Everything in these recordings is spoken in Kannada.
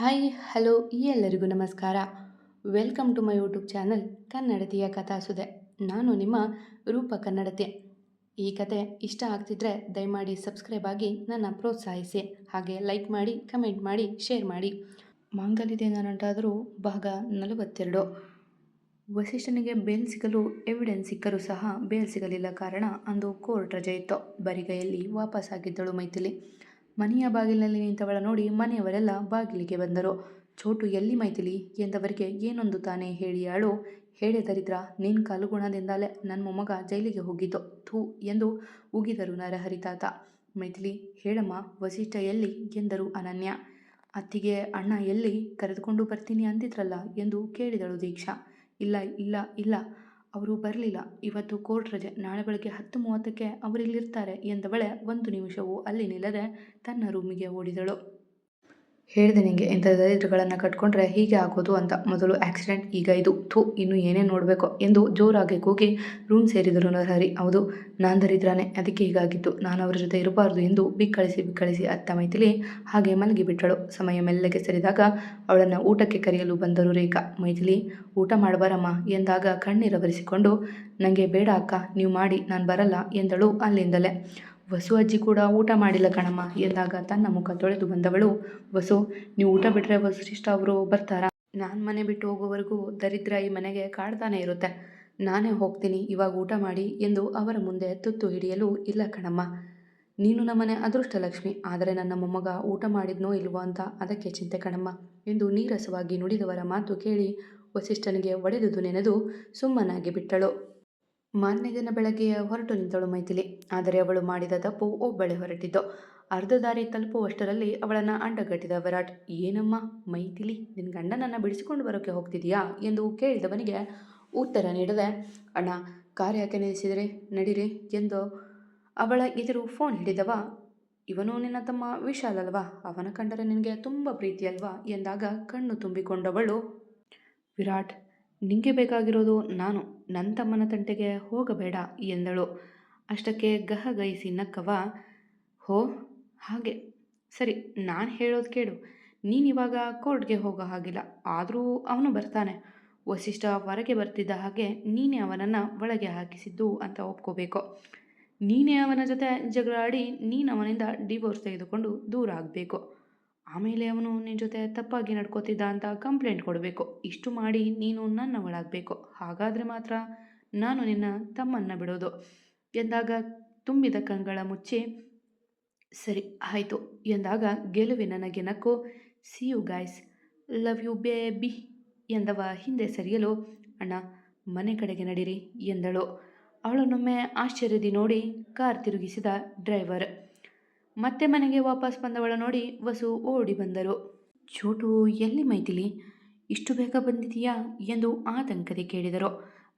ಹಾಯ್, ಹಲೋ ಎಲ್ಲರಿಗೂ ನಮಸ್ಕಾರ. Welcome to my YouTube channel ಕನ್ನಡತಿಯ ಕಥಾಸುದೆ. ನಾನು ನಿಮ್ಮ ರೂಪ ಕನ್ನಡತೆ. ಈ ಕತೆ ಇಷ್ಟ ಆಗ್ತಿದ್ರೆ ದಯಮಾಡಿ ಸಬ್ಸ್ಕ್ರೈಬ್ ಆಗಿ ನನ್ನ ಪ್ರೋತ್ಸಾಹಿಸಿ. ಹಾಗೆ ಲೈಕ್ ಮಾಡಿ, ಕಮೆಂಟ್ ಮಾಡಿ, ಶೇರ್ ಮಾಡಿ. ಮಾಂಗಲ್ಯದಿಂದ ನಂಟಾದರೂ ಭಾಗ ನಲವತ್ತೆರಡು. ವಸಿಷ್ಠನಿಗೆ ಬೇಲ್ ಸಿಗಲು ಎವಿಡೆನ್ಸ್ ಸಿಕ್ಕರೂ ಸಹ ಬೇಲ್ ಸಿಗಲಿಲ್ಲ ಕಾರಣ ಅಂದು ಕೋರ್ಟ್ ರಜೆ ಇತ್ತು. ಬರಿಗೈಯಲ್ಲಿ ವಾಪಸ್ಸಾಗಿದ್ದಳು ಮೈಥಿಲಿ. ಮನೆಯ ಬಾಗಿಲಿನಲ್ಲಿ ನಿಂತವಳ ನೋಡಿ ಮನೆಯವರೆಲ್ಲ ಬಾಗಿಲಿಗೆ ಬಂದರು. ಚೋಟು, ಎಲ್ಲಿ ಮೈಥಿಲಿ ಎಂದವರಿಗೆ ಏನೊಂದು ತಾನೇ ಹೇಳಿಯಾಳು ಹೇಳೆ ದರಿದ್ರ, ನಿನ್ ಕಾಲುಗುಣದಿಂದಲೇ ನನ್ನ ಮೊಮ್ಮಗ ಜೈಲಿಗೆ ಹೋಗಿದ್ದು. ಥೂ ಎಂದು ಉಗಿದರು ನರಹರಿತಾತ ಮೈಥಿಲಿ, ಹೇಳಮ್ಮ, ವಸಿಷ್ಠ ಎಲ್ಲಿ ಎಂದರು ಅನನ್ಯ. ಅತ್ತಿಗೆ ಅಣ್ಣ ಎಲ್ಲಿ? ಕರೆದುಕೊಂಡು ಬರ್ತೀನಿ ಅಂದಿದ್ರಲ್ಲ ಎಂದು ಕೇಳಿದಳು ದೀಕ್ಷಾ. ಇಲ್ಲ ಇಲ್ಲ ಇಲ್ಲ. ಅವರು ಬರಲಿಲ್ಲ. ಇವತ್ತು ಕೋರ್ಟ್ ರಜೆ. ನಾಳೆ ಬೆಳಗ್ಗೆ ಹತ್ತು ಮೂವತ್ತಕ್ಕೆ ಅವರಿಲ್ಲಿರ್ತಾರೆ ಎಂದವಳೆ ಒಂದು ನಿಮಿಷವೂ ಅಲ್ಲಿ ನಿಲ್ಲದೆ ತನ್ನ ರೂಮಿಗೆ ಓಡಿದಳು. ಹೇಳಿದೆ ನಿಂಗೆ ಇಂಥ ದರಿದ್ರಗಳನ್ನು ಕಟ್ಕೊಂಡ್ರೆ ಹೀಗೆ ಆಗೋದು ಅಂತ. ಮೊದಲು ಆಕ್ಸಿಡೆಂಟ್ ಈಗ ಇದು. ಥೂ, ಇನ್ನು ಏನೇ ನೋಡಬೇಕು ಎಂದು ಜೋರಾಗಿ ಕೂಗಿ ರೂಮ್ ಸೇರಿದರು ನರಹರಿ. ಹೌದು, ನಾನು ದರಿದ್ರಾನೆ. ಅದಕ್ಕೆ ಹೀಗಾಗಿತ್ತು. ನಾನು ಅವರ ಜೊತೆ ಇರಬಾರ್ದು ಎಂದು ಬಿಕ್ಕಳಿಸಿ ಬಿಕ್ಕಳಿಸಿ ಅತ್ತ ಮೈಥಿಲಿ ಹಾಗೆ ಮಲಗಿಬಿಟ್ಟಳು ಸಮಯ ಮೆಲ್ಲಗೆ ಸರಿದಾಗ ಅವಳನ್ನು ಊಟಕ್ಕೆ ಕರೆಯಲು ಬಂದರು ರೇಖಾ. ಮೈಥಿಲಿ, ಊಟ ಮಾಡಬಾರಮ್ಮ ಎಂದಾಗ ಕಣ್ಣೀರವರಿಸಿಕೊಂಡು ನನಗೆ ಬೇಡ ಅಕ್ಕ, ನೀವು ಮಾಡಿ, ನಾನು ಬರಲ್ಲ ಎಂದಳು ಅಲ್ಲಿಂದಲೇ. ವಸು ಅಜ್ಜಿ ಕೂಡ ಊಟ ಮಾಡಿಲ್ಲ ಕಣಮ್ಮ. ಎಂದಾಗ ತನ್ನ ಮುಖ ತೊಳೆದು ಬಂದವಳು, ವಸು, ನೀವು ಊಟ ಬಿಟ್ಟರೆ ವಸಿಷ್ಠ ಅವರು ಬರ್ತಾರಾ? ನಾನು ಮನೆ ಬಿಟ್ಟು ಹೋಗೋವರೆಗೂ ದರಿದ್ರ ಈ ಮನೆಗೆ ಕಾಡ್ತಾನೆ ಇರುತ್ತೆ. ನಾನೇ ಹೋಗ್ತೀನಿ, ಇವಾಗ ಊಟ ಮಾಡಿ ಎಂದು ಅವರ ಮುಂದೆ ತುತ್ತು ಹಿಡಿಯಲು ಇಲ್ಲ ಕಣಮ್ಮ. ನೀನು ನಮ್ಮನೆ ಅದೃಷ್ಟ ಲಕ್ಷ್ಮಿ ಆದರೆ ನನ್ನ ಮೊಮ್ಮಗ ಊಟ ಮಾಡಿದ್ನೋ ಇಲ್ವೋ ಅಂತ ಅದಕ್ಕೆ ಚಿಂತೆ ಕಣಮ್ಮ ಎಂದು ನೀರಸವಾಗಿ ನುಡಿದವರ ಮಾತು ಕೇಳಿ ವಸಿಷ್ಠನಿಗೆ ಒಡೆದುದು ನೆನೆದು ಸುಮ್ಮನಾಗಿ ಬಿಟ್ಟಳು. ಮಾರನೇ ದಿನ ಬೆಳಗ್ಗೆ ಹೊರಟು ನಿಂತಳು ಮೈಥಿಲಿ, ಆದರೆ ಅವಳು ಮಾಡಿದ ತಪ್ಪು ಒಬ್ಬಳೆ ಹೊರಟಿದ್ದು. ಅರ್ಧ ದಾರಿ ತಲುಪುವಷ್ಟರಲ್ಲಿ ಅವಳನ್ನು ಅಂಡಗಟ್ಟಿದ ವಿರಾಟ್, ಏನಮ್ಮ, ಮೈಥಿಲಿ ನಿನ್ನ ಗಂಡನನ್ನು ಬಿಡಿಸಿಕೊಂಡು ಬರೋಕ್ಕೆ ಹೋಗ್ತಿದೀಯಾ? ಎಂದು ಕೇಳಿದವನಿಗೆ ಉತ್ತರ ನೀಡದೆ. ಅಣ್ಣ ಕಾರ್ ಯಾಕೆ ನಿಲ್ಲಿಸಿದರೆ? ನಡೀರಿ ಎಂದು ಅವಳ ಎದುರು ಫೋನ್ ಹಿಡಿದವ, ಇವನು ನಿನ್ನ ತಮ್ಮ ವಿಶಾಲ್ ಅಲ್ವಾ? ಅವನ ಕಂಡರೆ ನಿನಗೆ ತುಂಬ ಪ್ರೀತಿ ಅಲ್ವಾ? ಎಂದಾಗ ಕಣ್ಣು ತುಂಬಿಕೊಂಡವಳು, ವಿರಾಟ್ ನಿಂಗೆ ಬೇಕಾಗಿರೋದು ನಾನು ನನ್ನ ತಮ್ಮನ ತಂಟೆಗೆ ಹೋಗಬೇಡ ಎಂದಳು. ಅಷ್ಟಕ್ಕೆ ಗಹಗೈಸಿ ನಕ್ಕವ, ಹೋ, ಹಾಗೆ. ಸರಿ, ನಾನು ಹೇಳೋದು ಕೇಳು. ನೀನಿವಾಗ ಕೋರ್ಟ್ಗೆ ಹೋಗೋ ಹಾಗಿಲ್ಲ, ಆದರೂ ಅವನು ಬರ್ತಾನೆ. ವಸಿಷ್ಠ ಹೊರಗೆ ಬರ್ತಿದ್ದ ಹಾಗೆ ನೀನೇ ಅವನನ್ನು ಒಳಗೆ ಹಾಕಿಸಿದ್ದು ಅಂತ ಒಪ್ಕೋಬೇಕು. ನೀನೇ ಅವನ ಜೊತೆ ಜಗಳ ಆಡಿ ನೀನು ಅವನಿಂದ ಡಿವೋರ್ಸ್ ತೆಗೆದುಕೊಂಡು ದೂರ ಆಗಬೇಕು. ಆಮೇಲೆ ಅವನು ನಿನ್ನ ಜೊತೆ ತಪ್ಪಾಗಿ ನಡ್ಕೋತಿದ್ದ ಅಂತ ಕಂಪ್ಲೇಂಟ್ ಕೊಡಬೇಕು. ಇಷ್ಟು ಮಾಡಿ ನೀನು ನನ್ನ ಒಳಾಗಬೇಕು ಹಾಗಾದರೆ ಮಾತ್ರ ನಾನು ನಿನ್ನ ತಮ್ಮನ್ನು ಬಿಡೋದು. ಎಂದಾಗ ತುಂಬಿದ ಕಂಗಳ ಮುಚ್ಚಿ, ಸರಿ, ಆಯಿತು. ಎಂದಾಗ ಗೆಲುವಿನ ನಗೆ ನಕ್ಕು see you guys love you baby ಎಂದವ ಹಿಂದೆ ಸರಿಯಲು, ಅಣ್ಣ, ಮನೆ ಕಡೆಗೆ ನಡೀರಿ. ಎಂದಳು. ಅವಳನ್ನೊಮ್ಮೆ ಆಶ್ಚರ್ಯದಿ ನೋಡಿ ಕಾರ್ ತಿರುಗಿಸಿದ ಡ್ರೈವರ್. ಮತ್ತೆ ಮನೆಗೆ ವಾಪಸ್ ಬಂದವಳ ನೋಡಿ ವಸು ಓಡಿ ಬಂದರು. ಚೋಟು, ಎಲ್ಲಿ ಮೈತಿಲಿ ಇಷ್ಟು ಬೇಗ ಬಂದಿದೀಯಾ ಎಂದು ಆತಂಕದಿ ಕೇಳಿದರು.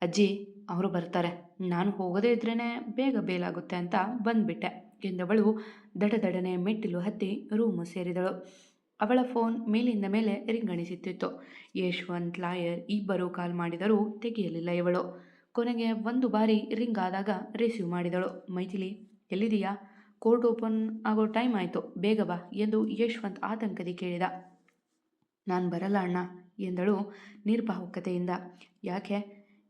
ಅಜ್ಜಿ, ಅವರು ಬರ್ತಾರೆ. ನಾನು ಹೋಗದೇ ಇದ್ರೇ ಬೇಗ ಬೇಲಾಗುತ್ತೆ ಅಂತ ಬಂದ್ಬಿಟ್ಟೆ, ಎಂದವಳು ದಡದಡನೆ ಮೆಟ್ಟಿಲು ಹತ್ತಿ ರೂಮು ಸೇರಿದಳು. ಅವಳ ಫೋನ್ ಮೇಲಿಂದ ಮೇಲೆ ರಿಂಗಣಿಸುತ್ತಿತ್ತು. ಯಶವಂತ್, ಲಾಯರ್ ಇಬ್ಬರು ಕಾಲ್ ಮಾಡಿದರೂ ತೆಗೆಯಲಿಲ್ಲ ಇವಳು. ಕೊನೆಗೆ ಒಂದು ಬಾರಿ ರಿಂಗ್ ಆದಾಗ ರಿಸೀವ್ ಮಾಡಿದಳು. ಮೈಥಿಲಿ ಎಲ್ಲಿದೆಯಾ ಕೋರ್ಟ್ ಓಪನ್ ಆಗೋ ಟೈಮ್ ಆಯಿತು. ಬೇಗ ಬಾ ಎಂದು ಯಶ್ವಂತ್ ಆತಂಕದಿ ಕೇಳಿದ. ನಾನು ಬರಲ್ಲ ಅಣ್ಣ ಎಂದಳು ನಿರ್ಭಾವುಕತೆಯಿಂದ. ಯಾಕೆ?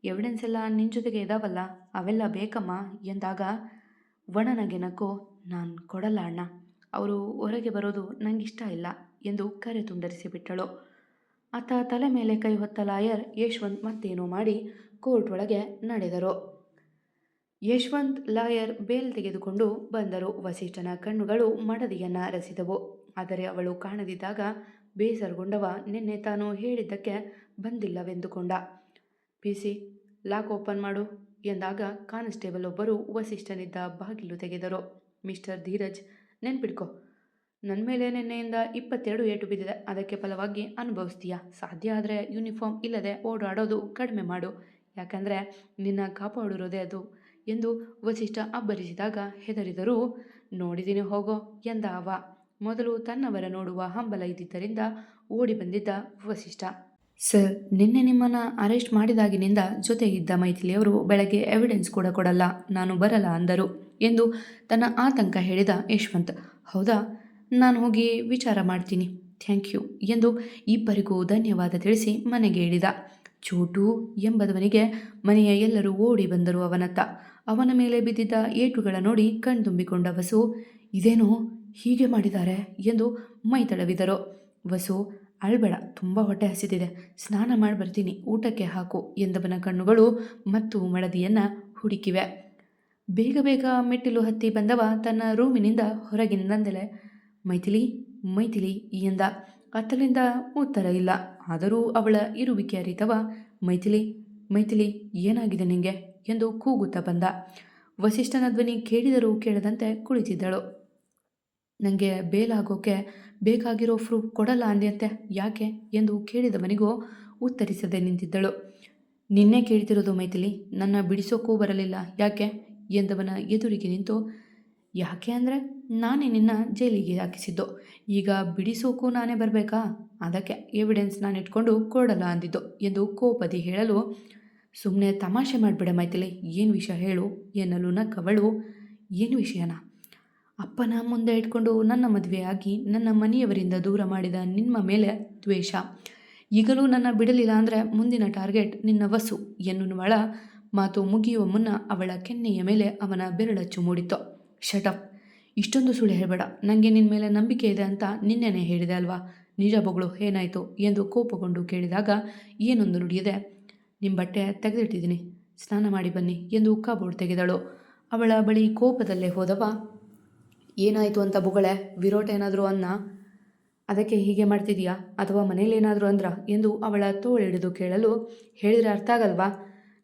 ಎವಿಡೆನ್ಸ್ ಎಲ್ಲ ನಿನ್ನ ಜೊತೆಗೆ ಇದಾವಲ್ಲ? ಅವೆಲ್ಲ ಬೇಕಮ್ಮ ಎಂದಾಗ ಒಣನಗೆ ನಕ್ಕು, ನಾನು ಕೊಡಲ್ಲ ಅಣ್ಣ. ಅವರು ಹೊರಗೆ ಬರೋದು ನಂಗಿಷ್ಟ ಇಲ್ಲ ಎಂದು ಕರೆ ತುಂಡರಿಸಿಬಿಟ್ಟಳು. ಆತ ತಲೆ ಮೇಲೆ ಕೈ ಹೊತ್ತ ಲಾಯರ್ ಯಶ್ವಂತ್ ಮತ್ತೇನೋ ಮಾಡಿ ಕೋರ್ಟ್ ಒಳಗೆ ನಡೆದರು. ಯಶವಂತ್ ಲಾಯರ್ ಬೇಲ್ ತೆಗೆದುಕೊಂಡು ಬಂದರು. ವಸಿಷ್ಠನ ಕಣ್ಣುಗಳು ಮಡದಿಯನ್ನು ರಸಿದವು. ಆದರೆ ಅವಳು ಕಾಣದಿದ್ದಾಗ ಬೇಸರಗೊಂಡವ ನಿನ್ನೆ ತಾನು ಹೇಳಿದ್ದಕ್ಕೆ ಬಂದಿಲ್ಲವೆಂದುಕೊಂಡ. ಪಿ ಸಿ ಲಾಕ್ ಓಪನ್ ಮಾಡು ಎಂದಾಗ ಕಾನ್ಸ್ಟೇಬಲ್ ಒಬ್ಬರು ವಸಿಷ್ಠನಿದ್ದ ಬಾಗಿಲು ತೆಗೆದರು. ಮಿಸ್ಟರ್ ಧೀರಜ್, ನೆನ್ಪಿಡ್ಕೊ. ನನ್ನ ಮೇಲೆ ನಿನ್ನೆಯಿಂದ ಇಪ್ಪತ್ತೆರಡು ಏಟು ಬಿದ್ದಿದೆ. ಅದಕ್ಕೆ ಫಲವಾಗಿ ಅನುಭವಿಸ್ತೀಯಾ? ಸಾಧ್ಯ ಆದರೆ ಯೂನಿಫಾರ್ಮ್ ಇಲ್ಲದೆ ಓಡಾಡೋದು ಕಡಿಮೆ ಮಾಡು. ಯಾಕಂದರೆ ನಿನ್ನ ಕಾಪಾಡಿರೋದೇ ಅದು. ಎಂದು ವಸಿಷ್ಠ ಅಬ್ಬರಿಸಿದಾಗ ಹೆದರಿದರೂ. ನೋಡಿದಿನಿ ಹೋಗೋ ಎಂದ ಅವ ಮೊದಲು ತನ್ನವರ ನೋಡುವ ಹಂಬಲ ಇದ್ದಿದ್ದರಿಂದ ಓಡಿ ಬಂದಿದ್ದ ವಸಿಷ್ಠ. ಸರ್, ನಿನ್ನೆ ನಿಮ್ಮನ್ನು ಅರೆಸ್ಟ್ ಮಾಡಿದಾಗಿನಿಂದ ಜೊತೆ ಇದ್ದ ಮೈಥಿಲಿಯವರು ಬೆಳಗ್ಗೆ ಎವಿಡೆನ್ಸ್ ಕೂಡ ಕೊಡಲ್ಲ, ನಾನು ಬರಲ್ಲ ಅಂದರು ಎಂದು ತನ್ನ ಆತಂಕ ಹೇಳಿದ ಯಶವಂತ್. ಹೌದಾ? ನಾನು ಹೋಗಿ ವಿಚಾರ ಮಾಡ್ತೀನಿ. ಥ್ಯಾಂಕ್ ಯು ಎಂದು ಇಬ್ಬರಿಗೂ ಧನ್ಯವಾದ ತಿಳಿಸಿ ಮನೆಗೆ ಇಳಿದ. ಚೋಟು ಎಂಬದವನಿಗೆ ಮನೆಯ ಎಲ್ಲರೂ ಓಡಿ ಬಂದರು ಅವನತ್ತ. ಅವನ ಮೇಲೆ ಬಿದ್ದಿದ್ದ ಏಟುಗಳ ನೋಡಿ ಕಣ್ತುಂಬಿಕೊಂಡ ವಸು ಇದೇನೋ ಹೀಗೆ ಮಾಡಿದ್ದಾರೆ? ಎಂದು ಮೈ ತಡವಿದರು. ವಸು, ಅಳ್ಬೇಡ, ತುಂಬ ಹೊಟ್ಟೆ ಹಸಿದಿದೆ. ಸ್ನಾನ ಮಾಡಿ ಬರ್ತೀನಿ. ಊಟಕ್ಕೆ ಹಾಕು ಎಂದವನ ಕಣ್ಣುಗಳು ಮತ್ತು ಮಡದಿಯನ್ನು ಹುಡುಕಿವೆ. ಬೇಗ ಬೇಗ ಮೆಟ್ಟಿಲು ಹತ್ತಿ ಬಂದವ ತನ್ನ ರೂಮಿನಿಂದ ಹೊರಗಿನಿಂದಲೇ ಮೈಥಿಲಿ ಮೈಥಿಲಿ ಎಂದ. ಅತ್ತಲಿಂದ ಉತ್ತರ ಇಲ್ಲ. ಆದರೂ ಅವಳ ಇರುವಿಕೆ ಅರಿತವ ಮೈಥಿಲಿ ಮೈಥಿಲಿ ಏನಾಗಿದೆ ನಿಂಗೆ ಎಂದು ಕೂಗುತ್ತಾ ಬಂದ. ವಸಿಷ್ಠನ ಧ್ವನಿ ಕೇಳಿದರೂ ಕೇಳದಂತೆ ಕುಳಿತಿದ್ದಳು. ನನಗೆ ಬೇಲಾಗೋಕೆ ಬೇಕಾಗಿರೋ ಪ್ರೂಫ್ ಕೊಡಲ್ಲ ಅಂದ್ಯಂತೆ, ಯಾಕೆ ಎಂದು ಕೇಳಿದವನಿಗೂ ಉತ್ತರಿಸದೆ ನಿಂತಿದ್ದಳು. ನಿನ್ನೆ ಕೇಳ್ತಿರೋದು ಮೈಥಿಲಿ, ನನ್ನ ಬಿಡಿಸೋಕ್ಕೂ ಬರಲಿಲ್ಲ, ಯಾಕೆ ಎಂದವನ ಎದುರಿಗೆ ನಿಂತು, ಯಾಕೆ ಅಂದರೆ ನಾನೇ ನಿನ್ನ ಜೈಲಿಗೆ ಹಾಕಿಸಿದ್ದು. ಈಗ ಬಿಡಿಸೋಕ್ಕೂ ನಾನೇ ಬರಬೇಕಾ? ಅದಕ್ಕೆ ಎವಿಡೆನ್ಸ್ ನಾನು ಇಟ್ಕೊಂಡು ಕೊಡಲ್ಲ ಅಂದಿದ್ದು ಎಂದು ಕೋಪದಿ ಹೇಳಲು ಸುಮ್ಮನೆ ತಮಾಷೆ ಮಾಡಿಬಿಡ ಮೈತಿಲೆ, ಏನು ವಿಷಯ ಹೇಳು ಎನ್ನಲು ನಕ್ಕವಳು ಏನು ವಿಷಯನ? ಅಪ್ಪನ ಮುಂದೆ ಇಟ್ಕೊಂಡು ನನ್ನ ಮದುವೆಯಾಗಿ ನನ್ನ ಮನೆಯವರಿಂದ ದೂರ ಮಾಡಿದ ನಿಮ್ಮ ಮೇಲೆ ದ್ವೇಷ. ಈಗಲೂ ನನ್ನ ಬಿಡಲಿಲ್ಲ ಅಂದರೆ ಮುಂದಿನ ಟಾರ್ಗೆಟ್ ನಿನ್ನ ವಸು ಎನ್ನುವಳ ಮಾತು ಮುಗಿಯುವ ಮುನ್ನ ಅವಳ ಕೆನ್ನೆಯ ಮೇಲೆ ಅವನ ಬೆರಳಚ್ಚು ಮೂಡಿತು ಶಟಪ್ ಇಷ್ಟೊಂದು ಸುಳ್ಳು ಹೇಳಬೇಡ. ನನಗೆ ನಿನ್ನ ಮೇಲೆ ನಂಬಿಕೆ ಇದೆ ಅಂತ ನಿನ್ನೆನೇ ಹೇಳಿದೆ ಅಲ್ವಾ? ನಿಜ ಬಗಳು, ಏನಾಯಿತು? ಎಂದು ಕೋಪಗೊಂಡು ಕೇಳಿದಾಗ, ಏನೊಂದು ನುಡಿಯದೆ? ನಿಮ್ಮ ಬಟ್ಟೆ ತೆಗೆದಿಟ್ಟಿದ್ದೀನಿ. ಸ್ನಾನ ಮಾಡಿ ಬನ್ನಿ ಎಂದು ಬೋರ್ಡ್ ತೆಗೆದಳು. ಅವಳ ಬಳಿ ಕೋಪದಲ್ಲೇ ಹೋದವ, ಏನಾಯಿತು ಅಂತ ಬುಗಳೆ, ವಿರೋಟ ಏನಾದರೂ ಅನ್ನ? ಅದಕ್ಕೆ ಹೀಗೆ ಮಾಡ್ತಿದೀಯಾ? ಅಥವಾ ಮನೇಲಿ ಏನಾದರೂ ಅಂದ್ರ? ಎಂದು ಅವಳ ತೋಳಿಡಿದು ಕೇಳಲು ಹೇಳಿದರೆ ಅರ್ಥ ಆಗಲ್ವಾ?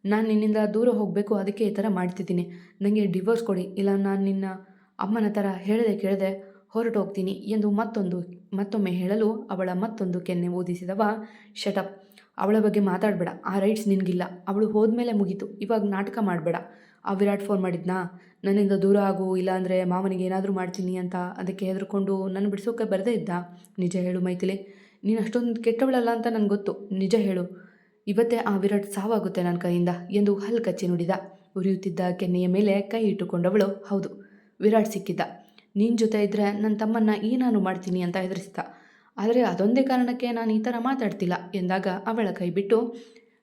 ನಾನು ನಿನ್ನಿಂದ ದೂರ ಹೋಗಬೇಕು, ಅದಕ್ಕೆ ಈ ಥರ ಮಾಡ್ತಿದ್ದೀನಿ. ನನಗೆ ಡಿವೋರ್ಸ್ ಕೊಡಿ, ಇಲ್ಲ ನಾನು ನಿನ್ನ ಅಮ್ಮನ ಥರ ಹೇಳದೆ ಕೇಳದೆ ಹೊರಟು ಹೋಗ್ತೀನಿ ಎಂದು ಮತ್ತೊಂದು, ಮತ್ತೊಮ್ಮೆ ಹೇಳಲು ಅವಳ ಮತ್ತೊಂದು ಕೆನ್ನೆ ಓದಿಸಿದವ ಶಟಪ್ ಅವಳ ಬಗ್ಗೆ ಮಾತಾಡಬೇಡ, ಆ ರೈಟ್ಸ್ ನಿನಗಿಲ್ಲ. ಅವಳು ಹೋದ್ಮೇಲೆ ಮುಗೀತು. ಇವಾಗ ನಾಟಕ ಮಾಡಬೇಡ. ಆ ವಿರಾಟ್ ಫೋನ್ ಮಾಡಿದ್ನಾ? ನನ್ನಿಂದ ದೂರ ಆಗು, ಇಲ್ಲಾಂದರೆ ಮಾವನಿಗೆ ಏನಾದರೂ ಮಾಡ್ತೀನಿ ಅಂತ ಅದಕ್ಕೆ ಹೆದರ್ಕೊಂಡು ನನ್ನ ಬಿಡಿಸೋಕೆ ಬರದೇ ಇದ್ದ? ನಿಜ ಹೇಳು ಮೈಥಿಲಿ. ನೀನು ಅಷ್ಟೊಂದು ಕೆಟ್ಟವಳಲ್ಲ ಅಂತ ನನಗೆ ಗೊತ್ತು. ನಿಜ ಹೇಳು. ಇವತ್ತೇ ಆ ವಿರಾಟ್ ಸಾವಾಗುತ್ತೆ ನನ್ನ ಕೈಯಿಂದ ಎಂದು ಹಲ್ ಕಚ್ಚಿ ನುಡಿದ. ಉರಿಯುತ್ತಿದ್ದ ಕೆನ್ನೆಯ ಮೇಲೆ ಕೈ ಇಟ್ಟುಕೊಂಡವಳು ಹೌದು. ವಿರಾಟ್ ಸಿಕ್ಕಿದ್ದ. ನಿನ್ನ ಜೊತೆ ಇದ್ದರೆ ನನ್ನ ತಮ್ಮನ್ನ ಏನಾನು ಮಾಡ್ತೀನಿ ಅಂತ ಹೆದರಿಸಿದ. ಆದರೆ ಅದೊಂದೇ ಕಾರಣಕ್ಕೆ ನಾನು ಈ ಥರ ಮಾತಾಡ್ತಿಲ್ಲ ಎಂದಾಗ ಅವಳ ಕೈ ಬಿಟ್ಟು,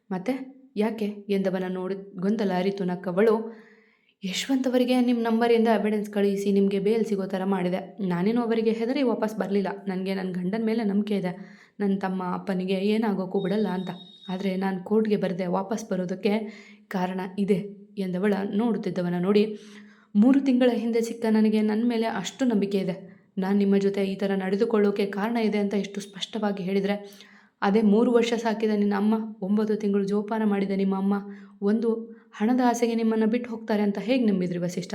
ಮತ್ತೆ ಯಾಕೆ? ಎಂದವನ ನೋಡಿ ಗೊಂದಲ ಅರಿತು ನಕ್ಕವಳು ಯಶವಂತ್ ಅವರಿಗೆ ನಿಮ್ಮ ನಂಬರಿಂದ ಎವಿಡೆನ್ಸ್ ಕಳುಹಿಸಿ ನಿಮಗೆ ಬೇಲ್ ಸಿಗೋ ಥರ ಮಾಡಿದೆ. ನಾನೇನು ಅವರಿಗೆ ಹೆದರಿ ವಾಪಸ್ ಬರಲಿಲ್ಲ. ನನಗೆ ನನ್ನ ಗಂಡನ ಮೇಲೆ ನಂಬಿಕೆ ಇದೆ. ನನ್ನ ತಮ್ಮ ಅಪ್ಪನಿಗೆ ಏನಾಗೋಕ್ಕೂ ಬಿಡಲ್ಲ ಅಂತ. ಆದರೆ ನಾನು ಕೋರ್ಟ್ಗೆ ಬರದೆ ವಾಪಸ್ ಬರೋದಕ್ಕೆ ಕಾರಣ ಇದೆ, ಎಂದವಳ ನೋಡುತ್ತಿದ್ದವನ ನೋಡಿ, ಮೂರು ತಿಂಗಳ ಹಿಂದೆ ಸಿಕ್ಕ ನನಗೆ ನನ್ನ ಮೇಲೆ ಅಷ್ಟು ನಂಬಿಕೆ ಇದೆ. ನಾನು ನಿಮ್ಮ ಜೊತೆ ಈ ಥರ ನಡೆದುಕೊಳ್ಳೋಕೆ ಕಾರಣ ಇದೆ ಅಂತ ಎಷ್ಟು ಸ್ಪಷ್ಟವಾಗಿ ಹೇಳಿದರೆ. ಅದೇ ಮೂರು ವರ್ಷ ಸಾಕಿದ ನಿನ್ನ ಅಮ್ಮ, ಒಂಬತ್ತು ತಿಂಗಳು ಜೋಪಾನ ಮಾಡಿದ ನಿಮ್ಮ ಅಮ್ಮ, ಒಂದು ಹಣದ ಆಸೆಗೆ ನಿಮ್ಮನ್ನು ಬಿಟ್ಟು ಹೋಗ್ತಾರೆ ಅಂತ ಹೇಗೆ ನಂಬಿದ್ರಿ ವಸಿಷ್ಠ?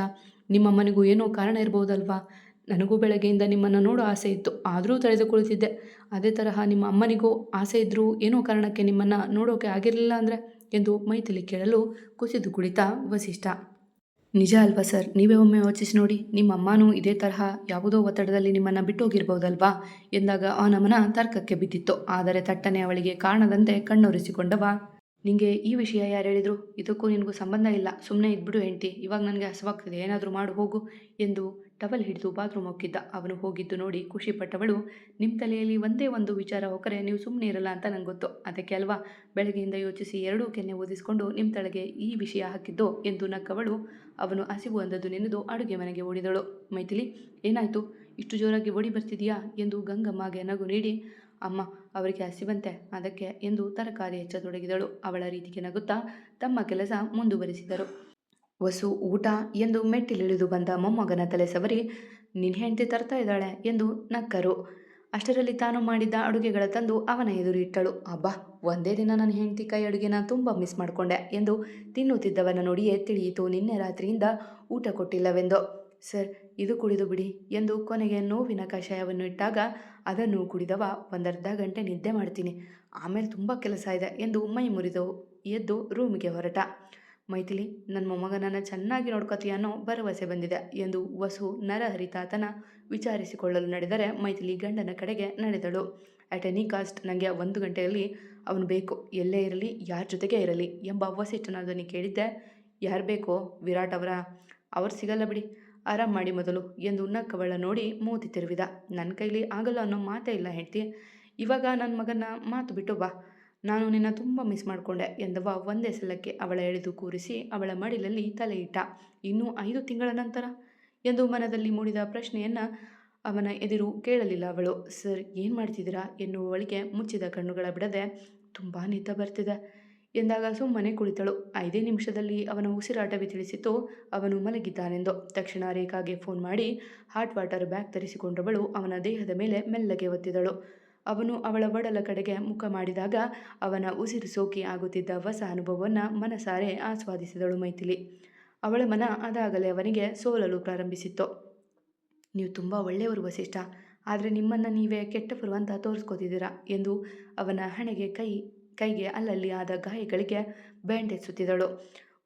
ನಿಮ್ಮಮ್ಮನಿಗೂ ಏನೋ ಕಾರಣ ಇರ್ಬೋದಲ್ವಾ? ನನಗೂ ಬೆಳಗ್ಗೆಯಿಂದ ನಿಮ್ಮನ್ನು ನೋಡೋ ಆಸೆ ಇತ್ತು, ಆದರೂ ತಡೆದುಕೊಳ್ತಿದ್ದೆ ಅದೇ ತರಹ ನಿಮ್ಮ ಅಮ್ಮನಿಗೂ ಆಸೆ ಇದ್ದರೂ ಏನೋ ಕಾರಣಕ್ಕೆ ನಿಮ್ಮನ್ನು ನೋಡೋಕೆ ಆಗಿರಲಿಲ್ಲ ಅಂದರೆ? ಎಂದು ಮೈಥಿಲಿ ಕೇಳಲು ಕುಸಿದು ಕುಳಿತ ವಸಿಷ್ಠ. ನಿಜ ಅಲ್ವಾ ಸರ್? ನೀವೇ ಒಮ್ಮೆ ಯೋಚಿಸಿ ನೋಡಿ. ನಿಮ್ಮ ಅಮ್ಮನೂ ಇದೇ ತರಹ ಯಾವುದೋ ಒತ್ತಡದಲ್ಲಿ ನಿಮ್ಮನ್ನು ಬಿಟ್ಟೋಗಿರ್ಬೋದಲ್ವಾ? ಎಂದಾಗ ಆ ನಮನ ತರ್ಕಕ್ಕೆ ಬಿದ್ದಿತ್ತು. ಆದರೆ ತಟ್ಟನೆ ಅವಳಿಗೆ ಕಾರಣದಂತೆ ಕಣ್ಣೊರೆಸಿಕೊಂಡವ. ನಿಂಗೆ ಈ ವಿಷಯ ಯಾರು ಹೇಳಿದ್ರು? ಇದಕ್ಕೂ ನಿನಗೂ ಸಂಬಂಧ ಇಲ್ಲ. ಸುಮ್ಮನೆ ಇದ್ಬಿಡು ಹೆಂಡ್ತಿ. ಇವಾಗ ನನಗೆ ಹಸುವಾಗ್ತಿದೆ. ಏನಾದರೂ ಮಾಡು, ಹೋಗು ಎಂದು ಟವಲ್ ಹಿಡಿದು ಬಾತ್ರೂಮ್ ಹೋಗಿದ್ದ ಅವನು ಹೋಗಿದ್ದು ನೋಡಿ ಖುಷಿಪಟ್ಟವಳು ನಿಮ್ಮ ತಲೆಯಲ್ಲಿ ಒಂದೇ ಒಂದು ವಿಚಾರ ಹೋಗರೆ ನೀವು ಸುಮ್ಮನೆ ಇರಲ್ಲ ಅಂತ ನಂಗೆ ಗೊತ್ತು ಅದಕ್ಕೆ ಅಲ್ವಾ? ಬೆಳಗ್ಗೆಯಿಂದ ಯೋಚಿಸಿ ಎರಡೂ ಕೆನ್ನೆ ಓದಿಸಿಕೊಂಡು ನಿಮ್ಮ ತಲೆಗೆ ಈ ವಿಷಯ ಹಾಕಿದ್ದು ಎಂದು ನಕ್ಕವಳು. ಅವನು ಹಸಿವು ಅಂದದ್ದು ನೆನೆದು ಅಡುಗೆ ಮನೆಗೆ ಓಡಿದಳು. ಮೈಥಿಲಿ, ಏನಾಯಿತು? ಇಷ್ಟು ಜೋರಾಗಿ ಓಡಿ ಬರ್ತಿದೀಯಾ ಎಂದು ಗಂಗಮ್ಮಗೆ ನಗು ನೀಡಿ, ಅಮ್ಮ, ಅವರಿಗೆ ಹಸಿವಂತೆ ಅದಕ್ಕೆ ಎಂದು ತರಕಾರಿ ಹೆಚ್ಚತೊಡಗಿದಳು. ಅವಳ ರೀತಿಗೆ ನಗುತ್ತಾ ತಮ್ಮ ಕೆಲಸ ಮುಂದುವರಿಸಿದರು. ವಸು ಊಟ ಎಂದು ಮೆಟ್ಟಿಲಿಳಿದು ಬಂದ ಮೊಮ್ಮಗನ ತಲೆ ಸವರಿ ನಿನ್ನ ಹೆಂಡತಿ ತರ್ತಾ ಇದ್ದಾಳೆ ಎಂದು ನಕ್ಕರು. ಅಷ್ಟರಲ್ಲಿ ತಾನು ಮಾಡಿದ್ದ ಅಡುಗೆಗಳ ತಂದು ಅವನ ಎದುರಿಟ್ಟಳು. ಅಬ್ಬಾ, ಒಂದೇ ದಿನ ನನ್ನ ಹೆಂಡತಿ ಕೈ ಅಡುಗೆನ ತುಂಬ ಮಿಸ್ ಮಾಡಿಕೊಂಡೆ ಎಂದು ತಿನ್ನುತ್ತಿದ್ದವನ ನೋಡಿಯೇ ತಿಳಿಯಿತು, ನಿನ್ನೆ ರಾತ್ರಿಯಿಂದ ಊಟ ಕೊಟ್ಟಿಲ್ಲವೆಂದು. ಸರ್, ಇದು ಕುಡಿದು ಬಿಡಿ ಎಂದು ಕೊನೆಗೆ ನೋವಿನ ಕಷಾಯವನ್ನು ಇಟ್ಟಾಗ, ಅದನ್ನು ಕುಡಿದವ ಒಂದರ್ಧ ಗಂಟೆ ನಿದ್ದೆ ಮಾಡ್ತೀನಿ. ಆಮೇಲೆ ತುಂಬ ಕೆಲಸ ಇದೆ ಎಂದು ಮೈ ಮುರಿದು ಎದ್ದು ರೂಮಿಗೆ ಹೊರಟ. ಮೈಥಿಲಿ, ನನ್ನ ಮೊಮ್ಮಗನನ್ನು ಚೆನ್ನಾಗಿ ನೋಡ್ಕೋತೀಯ ಅನ್ನೋ ಭರವಸೆ ಬಂದಿದೆ ಎಂದು ವಸು ನರಹರಿತಾತನ ವಿಚಾರಿಸಿಕೊಳ್ಳಲು ನಡೆದರೆ ಮೈಥಿಲಿ ಗಂಡನ ಕಡೆಗೆ ನಡೆದಳು. ಅಟ್ ಎನಿ ಕಾಸ್ಟ್ ನನಗೆ ಒಂದು ಗಂಟೆಯಲ್ಲಿ ಅವನು ಬೇಕು. ಎಲ್ಲೇ ಇರಲಿ, ಯಾರ ಜೊತೆಗೆ ಇರಲಿ ಎಂಬ ವಸಿಷ್ಠನ ಧ್ವನಿ ಕೇಳಿದ್ದೆ. ಯಾರು ಬೇಕೋ? ವಿರಾಟ್ ಅವರ? ಅವ್ರು ಸಿಗಲ್ಲ ಬಿಡಿ. ಆರಾಮ್ ಮಾಡಿ ಮೊದಲು ಎಂದು ನಕ್ಕವಳ ನೋಡಿ ಮೂತಿ ತಿರುವಿದ. ನನ್ನ ಕೈಲಿ ಆಗಲ್ಲ ಅನ್ನೋ ಮಾತೇ ಇಲ್ಲ ಹೆಂಡ್ತಿ. ಇವಾಗ ನನ್ನ ಮಗನ ಮಾತು ಬಿಟ್ಟು ಬಾ. ನಾನು ನಿನ್ನ ತುಂಬ ಮಿಸ್ ಮಾಡಿಕೊಂಡೆ ಎಂದವ ಒಂದೇ ಸಲಕ್ಕೆ ಅವಳ ಎಳೆದು ಕೂರಿಸಿ ಅವಳ ಮಡಿಲಲ್ಲಿ ತಲೆಯಿಟ್ಟ ಇನ್ನೂ ಐದು ತಿಂಗಳ ನಂತರ? ಎಂದು ಮನದಲ್ಲಿ ಮೂಡಿದ ಪ್ರಶ್ನೆಯನ್ನು ಅವನ ಎದುರು ಕೇಳಲಿಲ್ಲ ಅವಳು. ಸರ್, ಏನು ಮಾಡ್ತಿದ್ದೀರಾ? ಎನ್ನುವಳಿಗೆ ಮುಚ್ಚಿದ ಕಣ್ಣುಗಳ ಬಿಡದೆ, ತುಂಬ ನಿದ್ದ ಬರ್ತಿದೆ ಎಂದಾಗ ಸುಮ್ಮನೆ ಕುಳಿತಳು. ಐದೇ ನಿಮಿಷದಲ್ಲಿ ಅವನ ಉಸಿರಾಟವೇ ತಿಳಿಸಿತು ಅವನು ಮಲಗಿದ್ದಾನೆಂದು. ತಕ್ಷಣ ರೇಖಾಗೆ ಫೋನ್ ಮಾಡಿ, ಹಾಟ್ ವಾಟರ್ ಬ್ಯಾಗ್ ತರಿಸಿಕೊಂಡವಳು ಅವನ ದೇಹದ ಮೇಲೆ ಮೆಲ್ಲಗೆ ಒತ್ತಿದಳು. ಅವನು ಅವಳ ಒಡಲ ಕಡೆಗೆ ಮುಖ ಮಾಡಿದಾಗ ಅವನ ಉಸಿರು ಸೋಕಿ ಆಗುತ್ತಿದ್ದ ಹೊಸ ಅನುಭವವನ್ನು ಮನಸಾರೆ ಆಸ್ವಾದಿಸಿದಳು ಮೈಥಿಲಿ. ಅವಳ ಮನ ಅದಾಗಲೇ ಅವನಿಗೆ ಸೋಲಲು ಪ್ರಾರಂಭಿಸಿತ್ತು. ನೀವು ತುಂಬ ಒಳ್ಳೆಯವರು ವಸಿಷ್ಠ, ಆದರೆ ನಿಮ್ಮನ್ನು ನೀವೇ ಕೆಟ್ಟವರು ಅಂತ ತೋರಿಸ್ಕೋತಿದ್ದೀರಾ ಎಂದು ಅವನ ಹಣೆಗೆ ಕೈ, ಕೈಗೆ ಅಲ್ಲಲ್ಲಿ ಆದ ಗಾಯಗಳಿಗೆ ಬ್ಯಾಂಡೇಜ್ ಸುತ್ತಿದಳು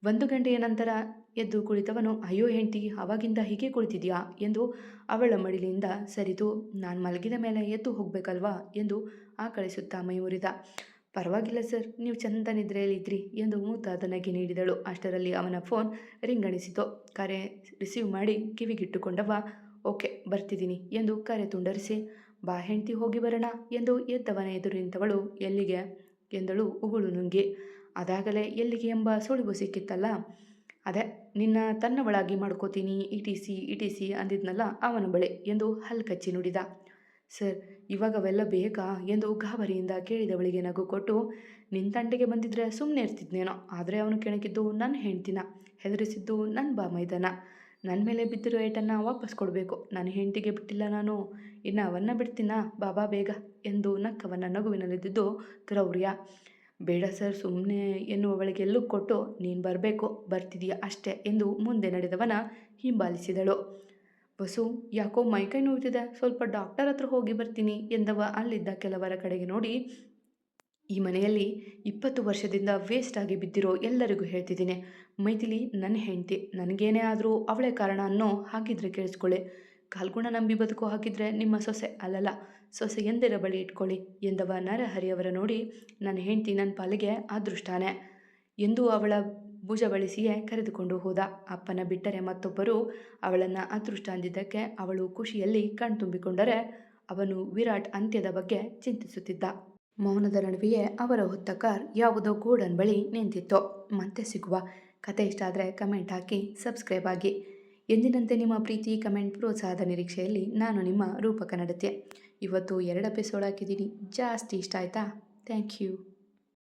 ಒಂದು ಗಂಟೆಯ ನಂತರ ಎದ್ದು ಕುಳಿತವನು, ಅಯ್ಯೋ ಹೆಂಡತಿ, ಅವಾಗಿಂದ ಹೀಗೆ ಕುಳಿತಿದ್ಯಾ? ಎಂದು ಅವಳ ಮಡಿಲಿಂದ ಸರಿದು, ನಾನು ಮಲಗಿದ ಮೇಲೆ ಎದ್ದು ಹೋಗಬೇಕಲ್ವಾ? ಎಂದು ಆ ಕಳಿಸುತ್ತಾ ಮುರಿದ ಪರವಾಗಿಲ್ಲ ಸರ್, ನೀವು ಚಂದ ನಿದ್ರೆಯಲ್ಲಿದ್ರಿ, ಎಂದು ಮೂತಾದ ನಗೆ ನೀಡಿದಳು. ಅಷ್ಟರಲ್ಲಿ ಅವನ ಫೋನ್ ರಿಂಗಣಿಸಿತು. ಕರೆ ರಿಸೀವ್ ಮಾಡಿ ಕಿವಿಗಿಟ್ಟುಕೊಂಡವ ಓಕೆ, ಬರ್ತಿದ್ದೀನಿ, ಎಂದು ಕರೆ ತುಂಡರಿಸಿ, ಬಾ ಹೆಂಡತಿ, ಹೋಗಿ ಬರೋಣ, ಎಂದು ಎದ್ದವನ ಎದುರು ನಿಂತವಳು. ಎಲ್ಲಿಗೆ? ಎಂದಳು ಉಗುಳು ನುಂಗಿ. ಅದಾಗಲೇ ಎಲ್ಲಿಗೆ ಎಂಬ ಸುಳಿವು ಸಿಕ್ಕಿತ್ತಲ್ಲ? ಅದೇ, ನಿನ್ನ ತನ್ನ ತನ್ನವಳಾಗಿ ಮಾಡ್ಕೋತೀನಿ ಇ ಸಿ ಇ ಸಿ ಅಂದಿದ್ನಲ್ಲ ಅವನ ಬಳಿ ಎಂದು ಹಲ್ಕಚ್ಚಿ ನುಡಿದ. ಸರ್ ಇವಾಗ ಅವೆಲ್ಲ ಬೇಕಾ ಎಂದು ಗಾಬರಿಯಿಂದ ಕೇಳಿದವಳಿಗೆ ನಗು ಕೊಟ್ಟು ನಿನ್ನ ತಂಟೆಗೆ ಬಂದಿದ್ರೆ ಸುಮ್ಮನೆ ಇರ್ತಿದ್ನೇನೋ, ಆದರೆ ಅವನು ಕೆಣಕಿದ್ದು ನನ್ನ ಹೆಂಡ್ತಿನ, ಹೆದರಿಸಿದ್ದು ನನ್ನ ಬಾ ಮೈದಾನ. ನನ್ನ ಮೇಲೆ ಬಿದ್ದಿರೋ ಏಟನ್ನು ವಾಪಸ್ ಕೊಡಬೇಕು ನನ್ನ ಹೆಂಡತಿಗೆ ಬಿಟ್ಟಿಲ್ಲ ನಾನು, ಇನ್ನು ಅವನ್ನ ಬಿಡ್ತೀನಾ ಬಾಬಾ ಬೇಗ ಎಂದು ನಕ್ಕವನ್ನ ನಗುವಿನಲ್ಲಿದ್ದಿದ್ದು ಕ್ರೌರ್ಯ. ಬೇಡ ಸರ್ ಸುಮ್ಮನೆ ಎನ್ನುವವಳಿಗೆ ಎಲ್ಲೂ ಕೊಟ್ಟು ನೀನು ಬರಬೇಕು, ಬರ್ತಿದೀಯ ಅಷ್ಟೇ ಎಂದು ಮುಂದೆ ನಡೆದವನ ಹಿಂಬಾಲಿಸಿದಳು. ಬಸು, ಯಾಕೋ ಮೈಕೈ ನೋಯ್ತಿದೆ, ಸ್ವಲ್ಪ ಡಾಕ್ಟರ್ ಹತ್ರ ಹೋಗಿ ಬರ್ತೀನಿ ಎಂದವ ಅಲ್ಲಿದ್ದ ಕೆಲವರ ಕಡೆಗೆ ನೋಡಿ, ಈ ಮನೆಯಲ್ಲಿ ಇಪ್ಪತ್ತು ವರ್ಷದಿಂದ ವೇಸ್ಟ್ ಆಗಿ ಬಿದ್ದಿರೋ ಎಲ್ಲರಿಗೂ ಹೇಳ್ತಿದ್ದೀನಿ. ಮೈಥಿಲಿ ನನ್ನ ಹೆಂಡತಿ, ನನಗೇನೇ ಆದರೂ ಅವಳೇ ಕಾರಣ ಅನ್ನೋ ಹಾಗಿದ್ರೆ ಕೇಳಿಸ್ಕೊಳ್ಳಿ ಕಾಲ್ಗುಣ ನಂಬಿ ಬದುಕು ಹಾಕಿದ್ರೆ ನಿಮ್ಮ ಸೊಸೆ ಅಲ್ಲಲ್ಲ. ಸೊಸೆ ಎಂದಿರ ಬಳಿ ಇಟ್ಕೊಳ್ಳಿ ಎಂದವ ನರಹರಿಯವರ ನೋಡಿ ನನ್ನ ಹೆಂಡತಿ ನನ್ನ ಪಾಲಿಗೆ ಅದೃಷ್ಟಾನೆ. ಎಂದು ಅವಳ ಭುಜ ಬಳಸಿಯೇ ಕರೆದುಕೊಂಡು ಹೋದ. ಅಪ್ಪನ ಬಿಟ್ಟರೆ ಮತ್ತೊಬ್ಬರು ಅವಳನ್ನು ಅದೃಷ್ಟ ಅಂದಿದ್ದಕ್ಕೆ ಅವಳು ಖುಷಿಯಲ್ಲಿ ಕಣ್ತುಂಬಿಕೊಂಡರೆ ಅವನು ವಿರಾಟ್ ಅಂತ್ಯದ ಬಗ್ಗೆ ಚಿಂತಿಸುತ್ತಿದ್ದ. ಮೌನದ ನಡುವೆಯೇ ಅವರ ಹೊತ್ತ ಕಾರ್ ಯಾವುದೋ ಗೋಡನ್ ಬಳಿ ನಿಂತಿತ್ತು. ಮತ್ತೆ ಸಿಗುವ. ಕತೆ ಇಷ್ಟ ಆದರೆ ಕಮೆಂಟ್ ಹಾಕಿ, ಸಬ್ಸ್ಕ್ರೈಬ್ ಆಗಿ. ಎಂದಿನಂತೆ ನಿಮ್ಮ ಪ್ರೀತಿ, ಕಮೆಂಟ್, ಪ್ರೋತ್ಸಾಹದ ನಿರೀಕ್ಷೆಯಲ್ಲಿ ನಾನು ನಿಮ್ಮ ರೂಪಕ ನಡತೆ. ಇವತ್ತು ಎರಡು ಎಪಿಸೋಡ್ ಹಾಕಿದ್ದೀನಿ. ಜಾಸ್ತಿ ಇಷ್ಟ ಆಯಿತಾ? Thank you